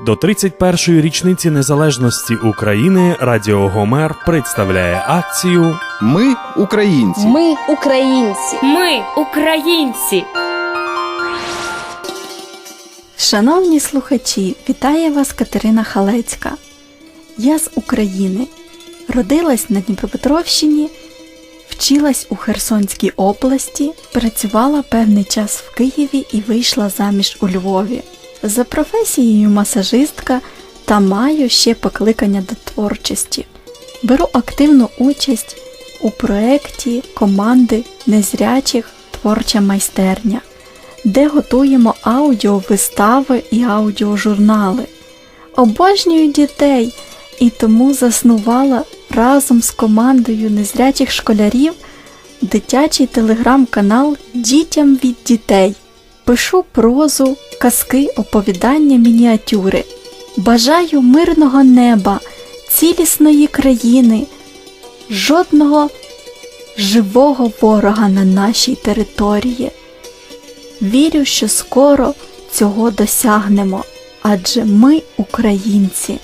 До 31-ї річниці незалежності України Радіо Гомер представляє акцію Ми українці. Ми українці. Ми українці. Шановні слухачі, вітає вас Катерина Халецька. Я з України. Родилась на Дніпропетровщині, вчилась у Херсонській області, працювала певний час в Києві і вийшла заміж у Львові. За професією масажистка та маю ще покликання до творчості. Беру активну участь у проєкті команди незрячих творча майстерня де готуємо аудіовистави і аудіожурнали. Обожнюю дітей і тому заснувала разом з командою незрячих школярів дитячий телеграм-канал Дітям від дітей. Пишу прозу, казки, оповідання, мініатюри. Бажаю мирного неба, цілісної країни, жодного живого ворога на нашій території. Вірю, що скоро цього досягнемо, адже ми українці.